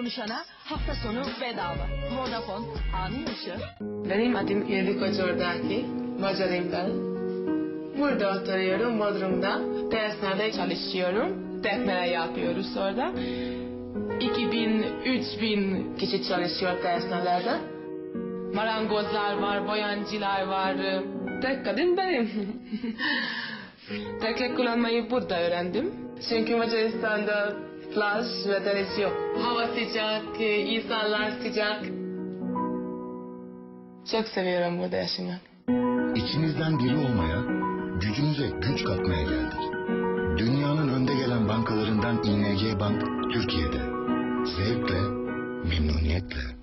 konuşana hafta sonu bedava. Vodafone anı yaşı. Benim adım Yedi Koçor'daki. Macarıyım ben. Burada oturuyorum Bodrum'da. Dershanede çalışıyorum. Tekmele yapıyoruz orada. 2000-3000 kişi çalışıyor dershanelerde. Marangozlar var, boyancılar var. Tek kadın benim. Tekle kullanmayı burada öğrendim. Çünkü Macaristan'da plaj ve deniz yok. Hava sıcak, insanlar sıcak. Çok seviyorum burada yaşamak. İçinizden biri olmaya, gücünüze güç katmaya geldik. Dünyanın önde gelen bankalarından ING Bank Türkiye'de. Zevkle, memnuniyetle.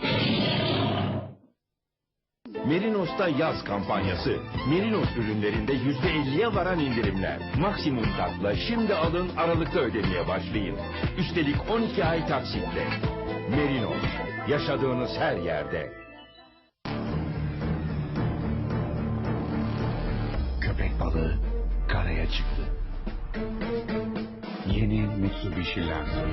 Merinos'ta yaz kampanyası. Merinos ürünlerinde yüzde elliye varan indirimler. Maksimum tatla şimdi alın aralıkta ödemeye başlayın. Üstelik 12 ay taksitle. Merinos. Yaşadığınız her yerde. Köpek balığı karaya çıktı. Yeni Mitsubishi Lancer.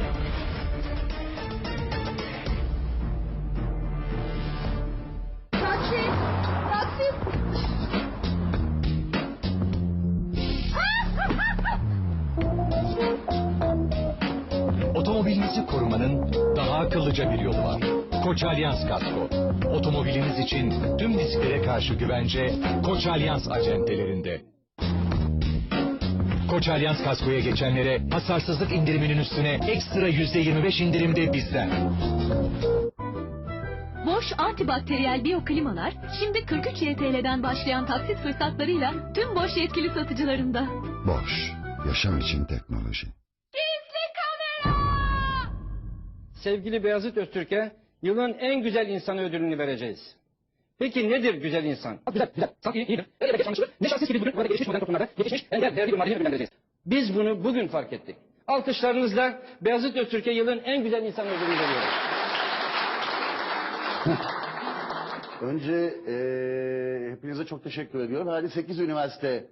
Akıllıca bir yolu var. Koç Alyans Kasko. Otomobiliniz için tüm risklere karşı güvence Koç Alyans acentelerinde. Koç Alyans Kasko'ya geçenlere hasarsızlık indiriminin üstüne ekstra %25 indirimde bizden. Boş antibakteriyel biyoklimalar şimdi 43 YTL'den başlayan taksit fırsatlarıyla tüm Boş yetkili satıcılarında. Boş, yaşam için teknoloji. Sevgili Beyazıt Öztürk'e yılın en güzel insanı ödülünü vereceğiz. Peki nedir güzel insan? Güzel, güzel, saf, iyi, iyidir. Öyle bir yaşanmıştır. Ne şanssız ki biz bugün burada gelişmiş modern toplumlarda yetişmiş, ender, değerli bir marifet ödüllendireceğiz. Biz bunu bugün fark ettik. Alkışlarınızla Beyazıt Öztürk'e yılın en güzel insanı ödülünü veriyoruz. Önce eee hepinize çok teşekkür ediyorum. Herhalde 8 üniversite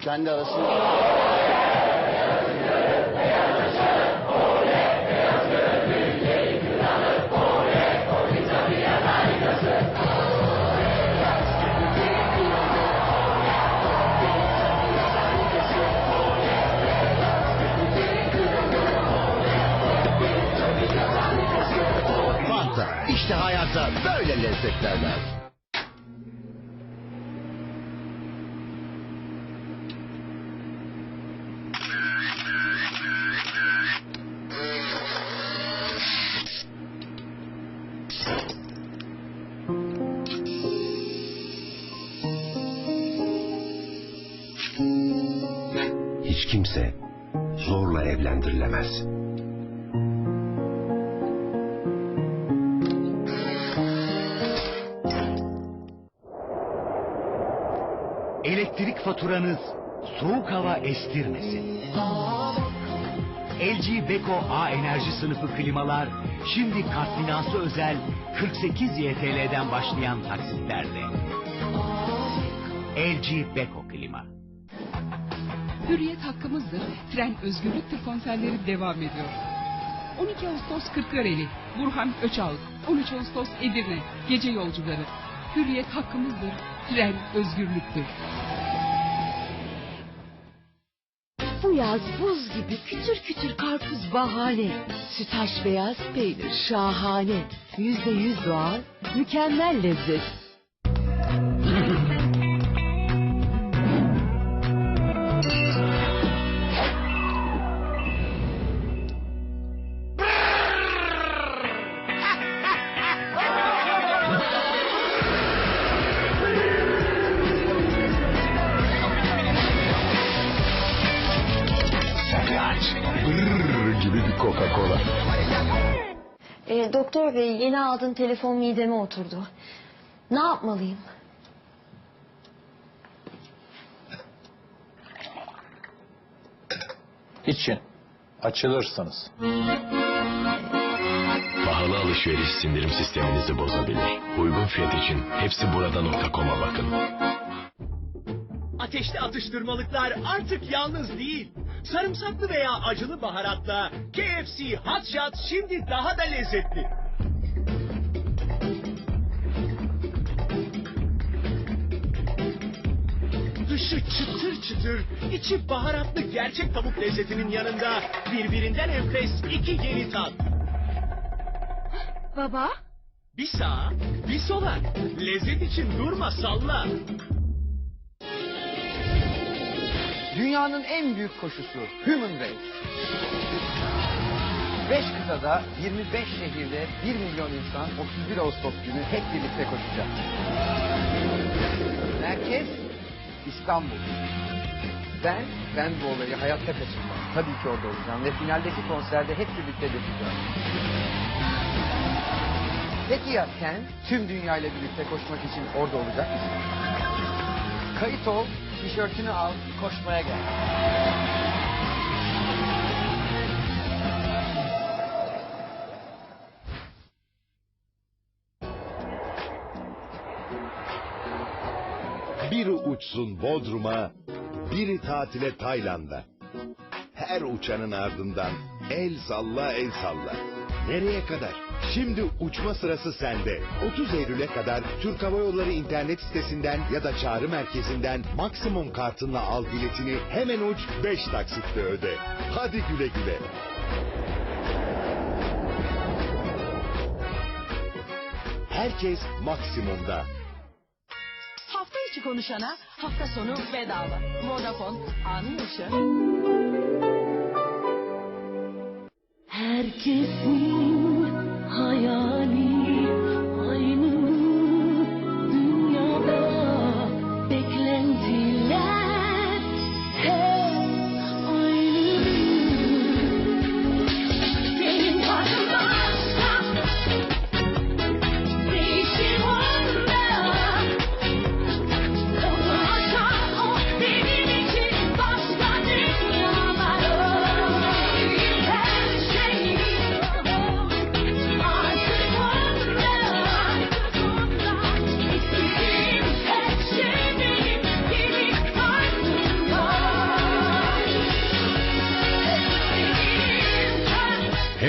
kendi arasında... hayata böyle lezzetler. Hiç kimse zorla evlendirilemez. Elektrik faturanız soğuk hava estirmesin. LG Beko A enerji sınıfı klimalar şimdi kart binası özel 48 YTL'den başlayan taksitlerde. LG Beko klima. Hürriyet hakkımızdır, tren özgürlüktür konserleri devam ediyor. 12 Ağustos Kırklareli, Burhan Öçal, 13 Ağustos Edirne, gece yolcuları. Hürriyet hakkımızdır, tren özgürlüktür. Bu yaz buz gibi kütür kütür karpuz bahane. Sütaş beyaz peynir şahane. Yüzde yüz doğal, mükemmel lezzet. Coca-Cola. E, doktor bey yeni aldığın telefon mideme oturdu. Ne yapmalıyım? İçin. Açılırsınız. Pahalı alışveriş sindirim sisteminizi bozabilir. Uygun fiyat için hepsi burada.com'a bakın. Ateşli atıştırmalıklar artık yalnız değil. Sarımsaklı veya acılı baharatla KFC Hot Shots şimdi daha da lezzetli. Dışı çıtır çıtır, içi baharatlı gerçek tavuk lezzetinin yanında birbirinden enfes iki yeni tat. Baba? Bir sağa, bir sola. Lezzet için durma salla. Dünyanın en büyük koşusu Human Race. 5 kıtada 25 şehirde 1 milyon insan 31 Ağustos günü hep birlikte koşacak. Merkez İstanbul. Ben, ben bu olayı hayatta kaçırmam. Tabii ki orada olacağım ve finaldeki konserde hep birlikte yapacağız. Peki ya sen tüm dünyayla birlikte koşmak için orada olacak mısın? Kayıt ol, tişörtünü al, koşmaya gel. Biri uçsun Bodrum'a, biri tatile Tayland'a. Her uçanın ardından el salla el salla. Nereye kadar? Şimdi uçma sırası sende. 30 Eylül'e kadar Türk Hava Yolları internet sitesinden ya da çağrı merkezinden maksimum kartınla al biletini hemen uç 5 taksitle öde. Hadi güle güle. Herkes maksimumda. Hafta içi konuşana hafta sonu bedava. Vodafone anı yaşa. Herkesin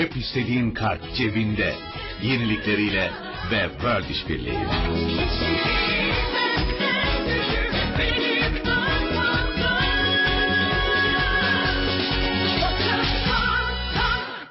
Hep istediğin kart cebinde. Yenilikleriyle ve World İşbirliği.